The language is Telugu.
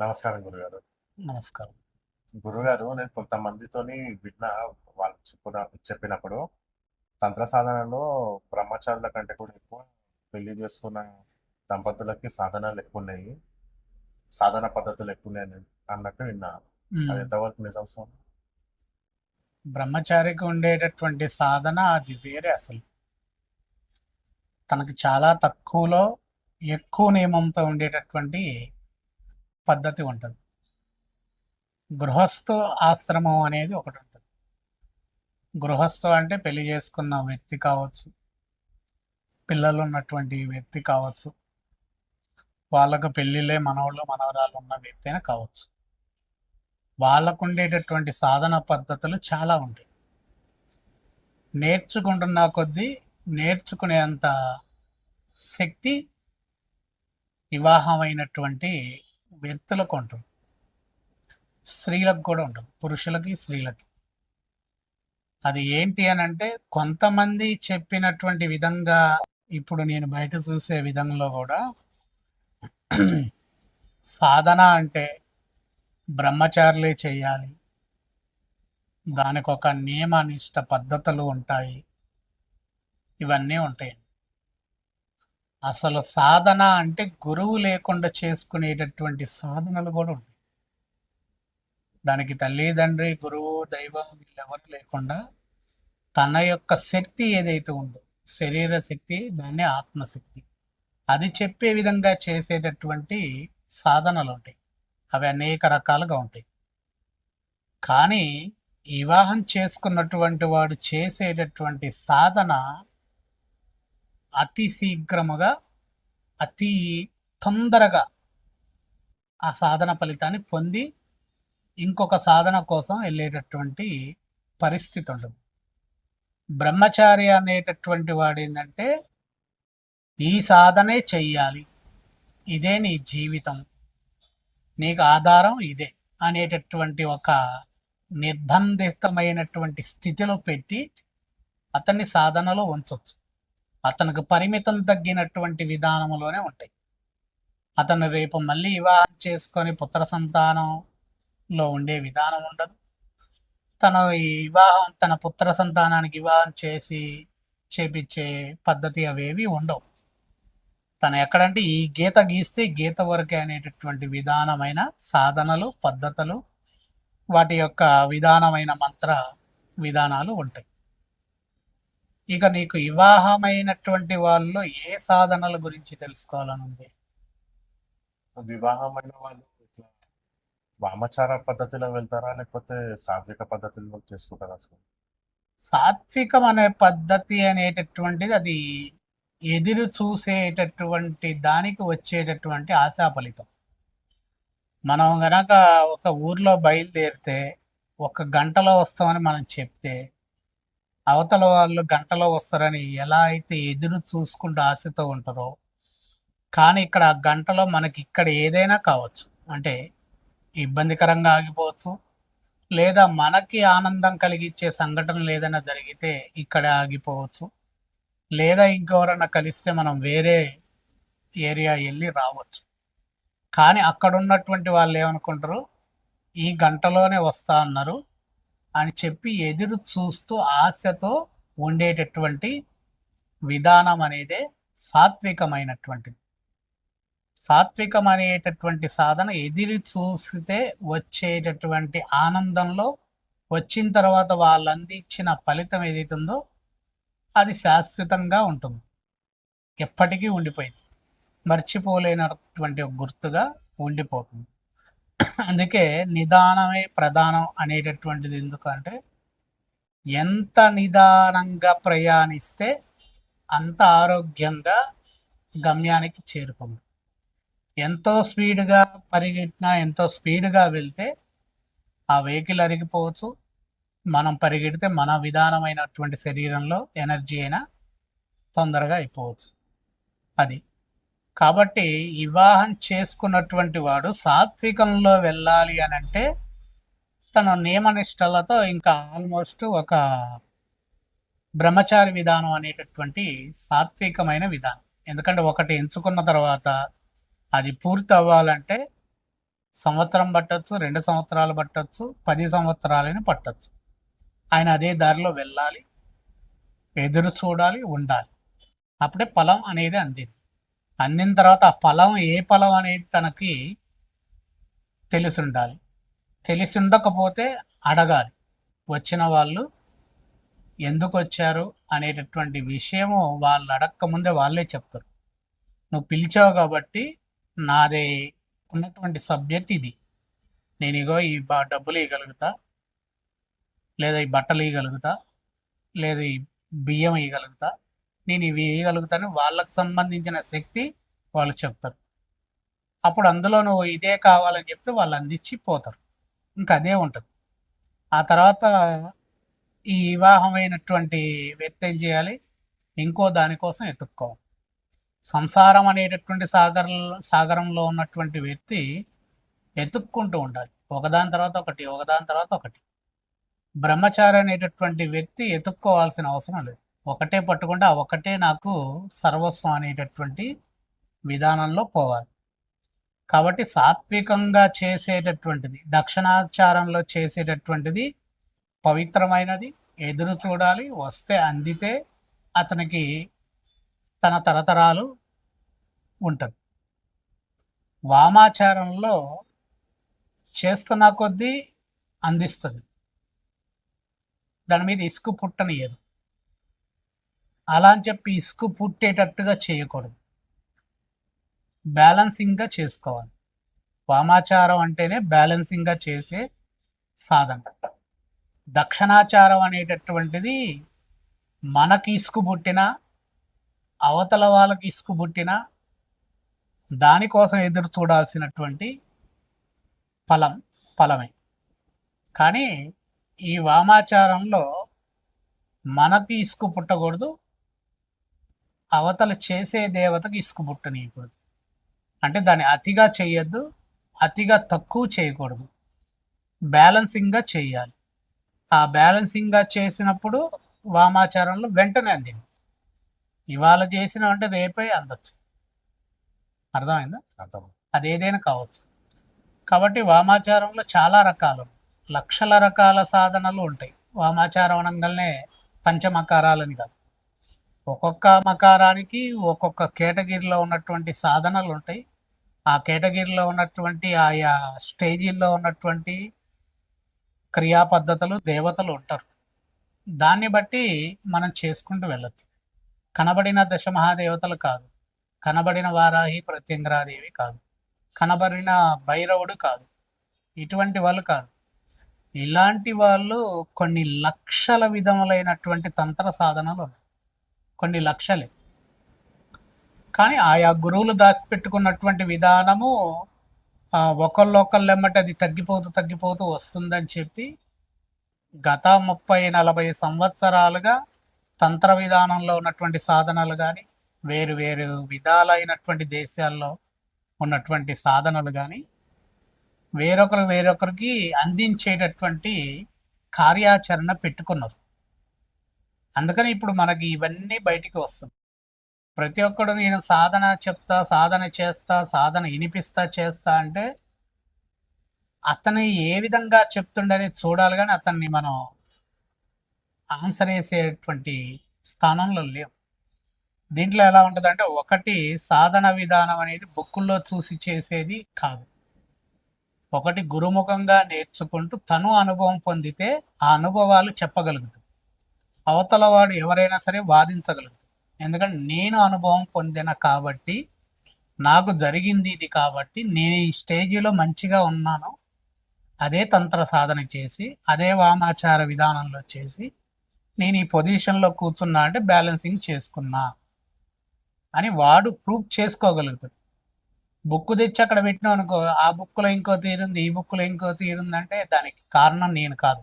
నమస్కారం గురుగారు. నమస్కారం. గురుగారు నేను కొంతమందితోని విన్నా వాళ్ళు చెప్పిన చెప్పినప్పుడు తంత్ర సాధనలో బ్రహ్మచారుల కంటే కూడా ఎక్కువ పెళ్ళి చేసుకున్న దంపతులకి సాధనాలు ఎక్కువ ఉన్నాయి సాధన పద్ధతులు ఎక్కువ ఉన్నాయి అన్నట్టు విన్నా. అది ఎంతవరకు నిజం బ్రహ్మచారికి ఉండేటటువంటి సాధన అది వేరే అసలు. తనకి చాలా తక్కువలో ఎక్కువ నియమంతో ఉండేటటువంటి పద్ధతి ఉంటుంది. గృహస్థు ఆశ్రమం అనేది ఒకటి ఉంటుంది. గృహస్థు అంటే పెళ్ళి చేసుకున్న వ్యక్తి కావచ్చు పిల్లలు ఉన్నటువంటి వ్యక్తి కావచ్చు వాళ్ళకు పెళ్ళిళ్ళే మనవాళ్ళు మనవరాలు ఉన్న వ్యక్తి అయినా కావచ్చు. వాళ్ళకు ఉండేటటువంటి సాధన పద్ధతులు చాలా ఉంటాయి. నేర్చుకుంటున్న కొద్దీ నేర్చుకునేంత శక్తి వివాహమైనటువంటి వ్యక్తులకు ఉంటుంది. స్త్రీలకు కూడా ఉంటుంది. పురుషులకి స్త్రీలకి. అది ఏంటి అని అంటే కొంతమంది చెప్పినటువంటి విధంగా ఇప్పుడు నేను బయట చూసే విధంలో కూడా సాధన అంటే బ్రహ్మచారులే చేయాలి. దానికి ఒక నియమ నిష్ట పద్ధతులు ఉంటాయి. ఇవన్నీ ఉంటాయి అసలు సాధన అంటే గురువు లేకుండా చేసుకునేటటువంటి సాధనలు కూడా ఉంటాయి దానికి తల్లిదండ్రి గురువు దైవం వీళ్ళెవరు లేకుండా తన యొక్క శక్తి ఏదైతే ఉందో శరీర శక్తి దాన్ని ఆత్మశక్తి అది చెప్పే విధంగా చేసేటటువంటి సాధనలు ఉంటాయి. అవి అనేక రకాలుగా ఉంటాయి. కానీ వివాహం చేసుకున్నటువంటి వాడు చేసేటటువంటి సాధన అతి శీఘ్రముగా అతి తొందరగా ఆ సాధన ఫలితాన్ని పొంది ఇంకొక సాధన కోసం వెళ్ళేటటువంటి పరిస్థితి ఉండదు బ్రహ్మచారి అనేటటువంటి వాడు ఏంటంటే ఈ సాధనే చెయ్యాలి. ఇదే నీ జీవితం. నీకు ఆధారం ఇదే అనేటటువంటి ఒక నిర్బంధితమైనటువంటి స్థితిలో పెట్టి అతన్ని సాధనలో ఉంచవచ్చు అతనికి పరిమితం తగ్గినటువంటి విధానంలోనే ఉంటాయి. అతను రేపు మళ్ళీ వివాహం చేసుకొని పుత్ర సంతానంలో ఉండే విధానం ఉండదు. తను ఈ వివాహం తన పుత్ర సంతానానికి వివాహం చేసి చేపించే పద్ధతి అవేవి ఉండవు. తను ఎక్కడంటే ఈ గీత గీస్తే గీత వరకే అనేటటువంటి విధానమైన సాధనలు పద్ధతులు వాటి యొక్క విధానమైన మంత్ర విధానాలు ఉంటాయి. ఇక నీకు వివాహమైనటువంటి వాళ్ళలో ఏ సాధనల గురించి తెలుసుకోవాలని ఉంది వివాహం అయిన వాళ్ళు వామచార పద్ధతిలో వెళ్తారా? లేకపోతే సాత్విక పద్ధతిలో చేసుకుంటారా సాత్వికం అనే పద్ధతి అనేటటువంటిది అది ఎదురు చూసేటటువంటి దానికి వచ్చేటటువంటి ఆశా ఫలితం మనం గనక ఒక ఊర్లో బయలుదేరితే ఒక గంటలో వస్తామని మనం చెప్తే అవతల వాళ్ళు గంటలో వస్తారని ఎలా అయితే ఎదురు చూసుకుంటూ ఆశతో ఉంటారో కానీ ఇక్కడ ఆ గంటలో మనకి ఇక్కడ ఏదైనా కావచ్చు. అంటే ఇబ్బందికరంగా ఆగిపోవచ్చు లేదా మనకి ఆనందం కలిగించే సంఘటనలు ఏదైనా జరిగితే ఇక్కడే ఆగిపోవచ్చు లేదా ఇంకెవరన్నా కలిస్తే మనం వేరే ఏరియా వెళ్ళి రావచ్చు. కానీ అక్కడ ఉన్నటువంటి వాళ్ళు ఏమనుకుంటారు? ఈ గంటలోనే వస్తా అన్నారు. అని చెప్పి ఎదురు చూస్తూ ఆశతో ఉండేటటువంటి విధానం అనేదే సాత్వికమైనటువంటిది. సాత్వికం అనేటటువంటి సాధన ఎదిరి చూస్తే వచ్చేటటువంటి ఆనందంలో వచ్చిన తర్వాత వాళ్ళు అందించిన ఫలితం ఏదైతుందో అది శాశ్వతంగా ఉంటుంది. ఎప్పటికీ ఉండిపోయింది. మర్చిపోలేనటువంటి గుర్తుగా ఉండిపోతుంది. అందుకే నిదానమే ప్రధానం అనేటటువంటిది ఎందుకంటే ఎంత నిదానంగా ప్రయాణిస్తే అంత ఆరోగ్యంగా గమ్యానికి చేరుకోము. ఎంతో స్పీడ్గా పరిగెట్టినా ఎంతో స్పీడ్గా వెళ్తే ఆ వెహికల్ అరిగిపోవచ్చు. మనం పరిగెడితే మన విధానమైనటువంటి శరీరంలో ఎనర్జీ అయినా తొందరగా అయిపోవచ్చు. అది. కాబట్టి వివాహం చేసుకున్నటువంటి వాడు సాత్వికంలో వెళ్ళాలి అని అంటే తన నియమనిష్టలతో ఇంకా ఆల్మోస్ట్ ఒక బ్రహ్మచారి విధానం అనేటటువంటి సాత్వికమైన విధానం. ఎందుకంటే ఒకటి ఎంచుకున్న తర్వాత అది పూర్తి అవ్వాలంటే సంవత్సరం పట్టొచ్చు రెండు సంవత్సరాలు పట్టచ్చు పది సంవత్సరాలని పట్టచ్చు. ఆయన అదే దారిలో వెళ్ళాలి ఎదురు చూడాలి ఉండాలి. అప్పుడే ఫలం అనేది అందింది. అందిన తర్వాత ఆ ఫలం ఏ ఫలం అనేది తనకి తెలిసి ఉండాలి తెలిసి ఉండకపోతే అడగాలి. వచ్చిన వాళ్ళు ఎందుకు వచ్చారు అనేటటువంటి విషయము వాళ్ళు అడక్కముందే వాళ్ళే చెప్తారు. నువ్వు పిలిచావు కాబట్టి నాదే ఉన్నటువంటి సబ్జెక్ట్ ఇది. నేను ఇగో ఈ బా డబ్బులు ఇవ్వగలుగుతా లేదా ఈ బట్టలు ఇవ్వగలుగుతా లేదా ఈ బియ్యం ఇవ్వగలుగుతా నేను ఇవి ఇవ్వగలుగుతాను వాళ్ళకు సంబంధించిన శక్తి వాళ్ళు చెప్తారు. అప్పుడు అందులో నువ్వు ఇదే కావాలని చెప్తే వాళ్ళు అందించి పోతారు. ఇంకా అదే ఉంటుంది. ఆ తర్వాత ఈ వివాహమైనటువంటి వ్యక్తి ఏం చేయాలి? ఇంకో దానికోసం ఎత్తుక్కోవాలి. సంసారం అనేటటువంటి సాగర సాగరంలో ఉన్నటువంటి వ్యక్తి ఎత్తుక్కుంటూ ఉండాలి. ఒకదాని తర్వాత ఒకటి ఒకదాని తర్వాత ఒకటి. బ్రహ్మచారి అనేటటువంటి వ్యక్తి ఎత్తుక్కోవాల్సిన అవసరం లేదు. ఒకటే పట్టుకుంటే ఆ ఒకటే నాకు సర్వస్వం అనేటటువంటి విధానంలో పోవాలి. కాబట్టి సాత్వికంగా చేసేటటువంటిది దక్షిణాచారంలో చేసేటటువంటిది పవిత్రమైనది. ఎదురు చూడాలి వస్తే అందితే అతనికి తన తరతరాలు ఉంటుంది వామాచారంలో చేస్తున్న కొద్దీ అందిస్తుంది. దాని మీద ఇసుకు పుట్టనియదు. అలా అని చెప్పి ఇసుకు పుట్టేటట్టుగా చేయకూడదు. బ్యాలెన్సింగ్గా చేసుకోవాలి. వామాచారం అంటేనే బ్యాలెన్సింగ్గా చేసే సాధన. దక్షిణాచారం అనేటటువంటిది మనకి ఇసుకు పుట్టిన అవతల వాళ్ళకి ఇసుకు పుట్టిన దానికోసం ఎదురు చూడాల్సినటువంటి ఫలం ఫలమే. కానీ ఈ వామాచారంలో మనకి ఇసుకు పుట్టకూడదు అవతల చేసే దేవతకి ఇసుకు పుట్టనీయకూడదు. అంటే దాన్ని అతిగా చేయొద్దు అతిగా తక్కువ చేయకూడదు. బ్యాలెన్సింగ్గా చేయాలి ఆ బ్యాలెన్సింగ్గా చేసినప్పుడు వామాచారంలో వెంటనే అందింది. ఇవాళ చేసిన అంటే రేపే అందచ్చు. అర్థమైందా? అర్థం అది ఏదైనా కావచ్చు. కాబట్టి వామాచారంలో చాలా రకాలు లక్షల రకాల సాధనలు ఉంటాయి. వామాచారం అనగానే పంచమకారాలని కాదు. ఒక్కొక్క మకారానికి ఒక్కొక్క కేటగిరీలో ఉన్నటువంటి సాధనలు ఉంటాయి. ఆ కేటగిరీలో ఉన్నటువంటి ఆయా స్టేజీల్లో ఉన్నటువంటి క్రియా పద్ధతులు దేవతలు ఉంటారు. దాన్ని బట్టి మనం చేసుకుంటూ వెళ్ళచ్చు. కనబడిన దశ మహాదేవతలు కాదు. కనబడిన వారాహి ప్రత్యంగరాదేవి కాదు. కనబడిన భైరవుడు కాదు. ఇటువంటి వాళ్ళు కాదు. ఇలాంటి వాళ్ళు కొన్ని లక్షల విధములైనటువంటి తంత్ర సాధనలు ఉన్నాయి. కొన్ని లక్షలే. కానీ ఆయా గురువులు దాచిపెట్టుకున్నటువంటి విధానము ఒకళ్ళొకళ్ళు ఎమ్మటి అది తగ్గిపోతూ తగ్గిపోతూ వస్తుందని చెప్పి గత ముప్పై నలభై సంవత్సరాలుగా తంత్ర విధానంలో ఉన్నటువంటి సాధనలు కానీ వేరు వేరు విధాలైనటువంటి దేశాల్లో ఉన్నటువంటి సాధనలు కానీ వేరొకరు వేరొకరికి అందించేటటువంటి కార్యాచరణ పెట్టుకున్నారు. అందుకని ఇప్పుడు మనకి ఇవన్నీ బయటికి వస్తుంది ప్రతి ఒక్కడు నేను సాధన చెప్తా సాధన చేస్తా సాధన వినిపిస్తా చేస్తా అంటే అతను ఏ విధంగా చెప్తుండని చూడాలి కానీ అతన్ని మనం ఆన్సర్ వేసేటువంటి స్థానంలో లేవు దీంట్లో ఎలా ఉంటుందంటే ఒకటి సాధన విధానం అనేది బుక్కుల్లో చూసి చేసేది కాదు. ఒకటి గురుముఖంగా నేర్చుకుంటూ తను అనుభవం పొందితే ఆ అనుభవాలు చెప్పగలుగుతాడు అవతల వాడు ఎవరైనా సరే వాదించగలుగుతాడు ఎందుకంటే నేను అనుభవం పొందిన కాబట్టి నాకు జరిగింది ఇది కాబట్టి నేను ఈ స్టేజిలో మంచిగా ఉన్నాను. అదే తంత్ర సాధన చేసి అదే వామాచార విధానంలో చేసి నేను ఈ పొజిషన్లో కూర్చున్నా అంటే బ్యాలెన్సింగ్ చేసుకున్నా. అని వాడు ప్రూవ్ చేసుకోగలుగుతాడు. బుక్ తెచ్చి అక్కడ పెట్టినావు అనుకో ఆ బుక్లో ఇంకో తీరుంది ఈ బుక్లో ఇంకో తీరుంది అంటే దానికి కారణం నేను కాదు.